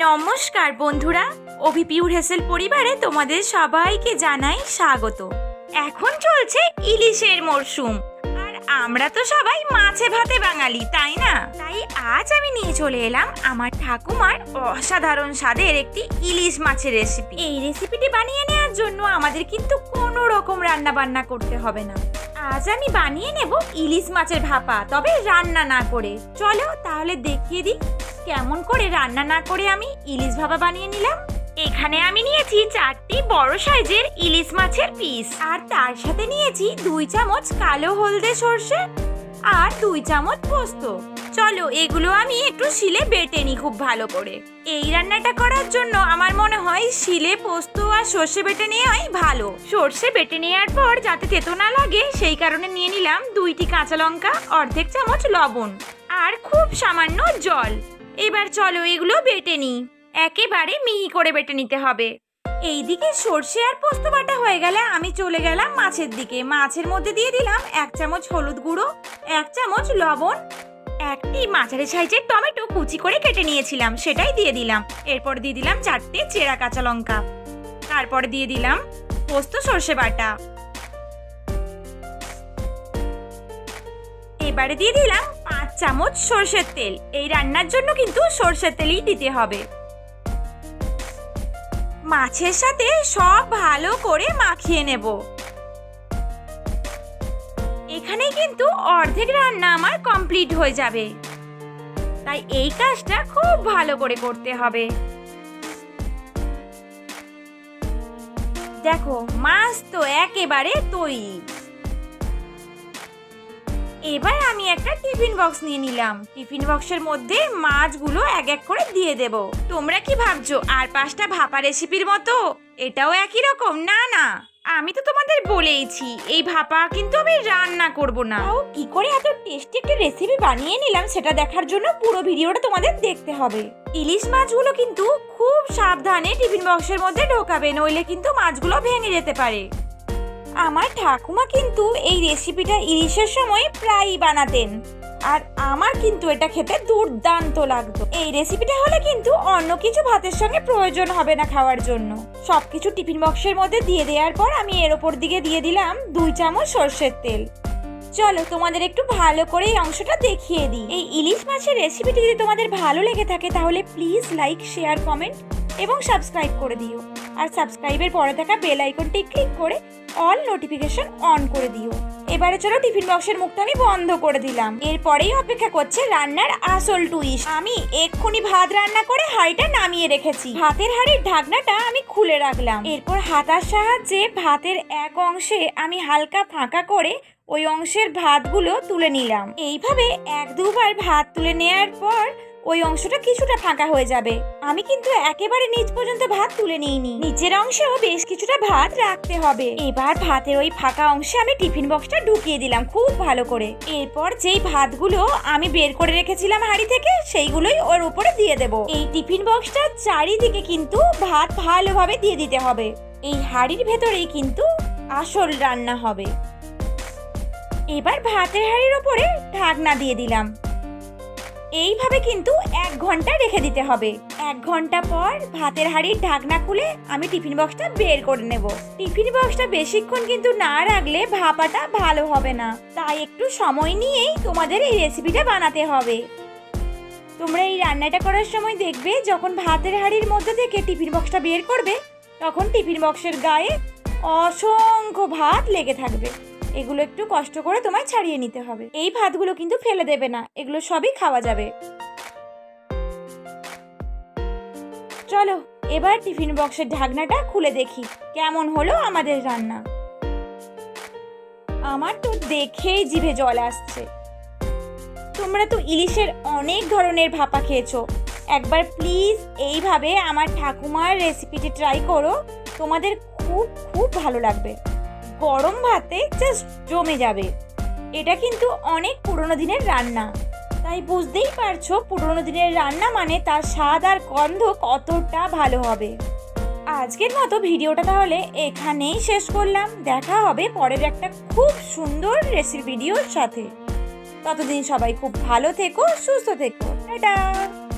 নমস্কার বন্ধুরা অভিপিউর হেসেল পরিবারে তোমাদের সবাইকে জানাই স্বাগত। এখন চলছে ইলিশের মরশুম, আর আমরা তো সবাই মাছে ভাতে বাঙালি, তাই না? তাই আজ আমি নিয়ে চলে এলাম আমার ঠাকুমার অসাধারণ স্বাদের একটি ইলিশ মাছের রেসিপি এই রেসিপিটি বানিয়ে নেওয়ার জন্য আমাদের কিন্তু কোনো রকম রান্না বান্না করতে হবে না। আজ আমি বানিয়ে নেব ইলিশ মাছের ভাপা, তবে রান্না না করে। চলো তাহলে দেখিয়ে দিই কেমন করে রান্না না করে আমি ইলিশ ভাপা বানিয়ে নিলাম? এখানে আমি নিয়েছি চারটি বড় সাইজের ইলিশ মাছের পিস। আর তার সাথে নিয়েছি দুই চামচ কালো হলদে সর্ষে আর দুই চামচ পোস্ত। চলো, এগুলো আমি একটু শিলে বেটে নিই খুব ভালো করে। এই রান্নাটা করার জন্য আমার মনে হয় শিলে পোস্ত আর সর্ষে বেটে নেওয়াই ভালো। সর্ষে বেটে নেওয়ার পর যাতে তেতো না লাগে, সেই কারণে নিয়ে নিলাম দুইটি কাঁচা লঙ্কা, অর্ধেক চামচ লবণ আর খুব সামান্য জল। এবার চলো এগুলো বেটে নিই। একেবারে মিহি করে বেটে নিতে হবে। এইদিকে সর্ষে আর পোস্ত বাটা হয়ে গেলে আমি চলে গেলাম মাছের দিকে। মাছের মধ্যে দিয়ে দিলাম এক চামচ হলুদ গুঁড়ো, এক চামচ লবণ, একটি মাঝারি সাইজের টমেটো কুচি করে কেটে নিয়েছিলাম, সেটাই দিয়ে দিলাম। এরপর দিয়ে দিলাম চারটে চেরা কাঁচা লঙ্কা। তারপর দিয়ে দিলাম পোস্ত সর্ষে বাটা। এবারে দিয়ে দিলাম চামচ সর্ষের তেল। এই রান্নার জন্য কিন্তু সর্ষের তেলই দিতে হবে। মাছের সাথে সব ভালো করে মাখিয়ে নেব। এখানে কিন্তু অর্ধেক রান্না আমার কমপ্লিট হয়ে যাবে। তাই এই কাজটা খুব ভালো করে করতে হবে। দেখো, মাছ তো একেবারে তৈরি। এবার আমি একটা টিফিন বক্স নিয়ে নিলাম। টিফিন বক্সের মধ্যে মাছগুলো এক এক করে দিয়ে দেব। তোমরা কি ভাবছ আর পাঁচটা ভাপা রেসিপির মতো? এটাও একই রকম না না। আমি তো তোমাদের বলেইছি এই ভাপা কিন্তু আমি রান্না করব না। ও কি করে এত টেস্টি একটা রেসিপি বানিয়ে নিলাম সেটা দেখার জন্য পুরো ভিডিওটা তোমাদের দেখতে হবে। ইলিশ মাছগুলো কিন্তু খুব সাবধানে টিফিন বক্সের মধ্যে ঢোকাবে নইলে কিন্তু মাছগুলো ভেঙে যেতে পারে। আমার ঠাকুমা কিন্তু এই রেসিপিটা ইলিশের সময় প্রায়ই বানাতেন। আর আমার কিন্তু এটা খেতে দুর্দান্ত লাগতো। এই রেসিপিটা হলে কিন্তু অন্য কিছু ভাতের সঙ্গে প্রয়োজন হবে না খাওয়ার জন্য। সব কিছু টিফিন বক্সের মধ্যে দিয়ে দেওয়ার পর আমি এর ওপর দিকে দিয়ে দিলাম দুই চামচ সর্ষের তেল। চলো তোমাদের একটু ভালো করে এই অংশটা দেখিয়ে দিই। এই ইলিশ মাছের রেসিপিটি যদি তোমাদের ভালো লেগে থাকে তাহলে প্লিজ লাইক শেয়ার কমেন্ট এবং সাবস্ক্রাইব করে দিও। আর সাবস্ক্রাইবের পরে থাকা বেল আইকনটি ক্লিক করে অল নোটিফিকেশন অন করে দিও। এবারে চলো টিফিন বক্সের মুখটা আমি বন্ধ করে দিলাম। এরপরেই অপেক্ষা করছে রান্নার আসল টুইস্ট আমি এক্ষুনি ভাত রান্না করে হাঁড়িটা নামিয়ে রেখেছি। ভাতের হাঁড়ির ঢাকনাটা আমি খুলে রাখলাম। এরপর হাতার সাহায্যে ভাতের এক অংশে আমি হালকা ফাঁকা করে ওই অংশের ভাতগুলো তুলে নিলাম। এইভাবে এক দুবার ভাত তুলে নেয়ার পর ওই অংশটা কিছুটা ফাঁকা হয়ে যাবে। আমি কিন্তু একেবারে নিচ পর্যন্ত ভাত তুলে নিইনি। নিচের অংশেও বেশ কিছুটা ভাত রাখতে হবে। এবার ভাতের ওই ফাঁকা অংশে আমি টিফিন বক্সটা ঢুকিয়ে দিলাম খুব ভালো করে। এরপর যেই ভাতগুলো আমি বের করে রেখেছিলাম হাঁড়ি থেকে, সেইগুলোই ওর উপরে দিয়ে দেব। এই টিফিন বক্সটার চারিদিকে কিন্তু ভাত ভালোভাবে দিয়ে দিতে হবে। এই হাঁড়ির ভেতরেই কিন্তু আসল রান্না হবে। এবার ভাতের হাঁড়ির ওপরে ঢাকনা দিয়ে দিলাম। এইভাবে কিন্তু এক ঘণ্টা রেখে দিতে হবে। এক ঘণ্টা পর ভাতের হাঁড়ির ঢাকনা খুলে আমি টিফিন বক্সটা বের করে নেব। টিফিন বক্সটা বেশিক্ষণ কিন্তু না রাখলে ভাপাটা ভালো হবে না। তাই একটু সময় নিয়েই তোমাদের এই রেসিপিটা বানাতে হবে। তোমরা এই রান্নাটা করার সময় দেখবে যখন ভাতের হাঁড়ির মধ্যে থেকে টিফিন বক্সটা বের করবে, তখন টিফিন বক্সের গায়ে অসংখ্য ভাত লেগে থাকবে। এগুলো একটু কষ্ট করে তোমায় ছাড়িয়ে নিতে হবে। এই ভাতগুলো কিন্তু ফেলে দেবে না, এগুলো সবই খাওয়া যাবে। চলো, এবার টিফিন বক্সের ঢাকনাটা খুলে দেখি, কেমন হলো আমাদের রান্না? আমার তো দেখেই জিভে জল আসছে। তোমরা তো ইলিশের অনেক ধরনের ভাপা খেয়েছো। একবার প্লিজ এইভাবে আমার ঠাকুমার রেসিপিটি ট্রাই করো, তোমাদের খুব খুব ভালো লাগবে। গরম ভাতে জাস্ট জমে যাবে। এটা কিন্তু অনেক পুরনো দিনের রান্না। তাই বুঝতেই পারছ, পুরনো দিনের রান্না মানে তার স্বাদ আর গন্ধ কতটা ভালো হবে। আজকের মতো ভিডিওটা তাহলে এখানেই শেষ করলাম। দেখা হবে পরের একটা খুব সুন্দর রেসিপি ভিডিওর সাথে। ততদিন সবাই খুব ভালো থেকো, সুস্থ থেকো। টাটা!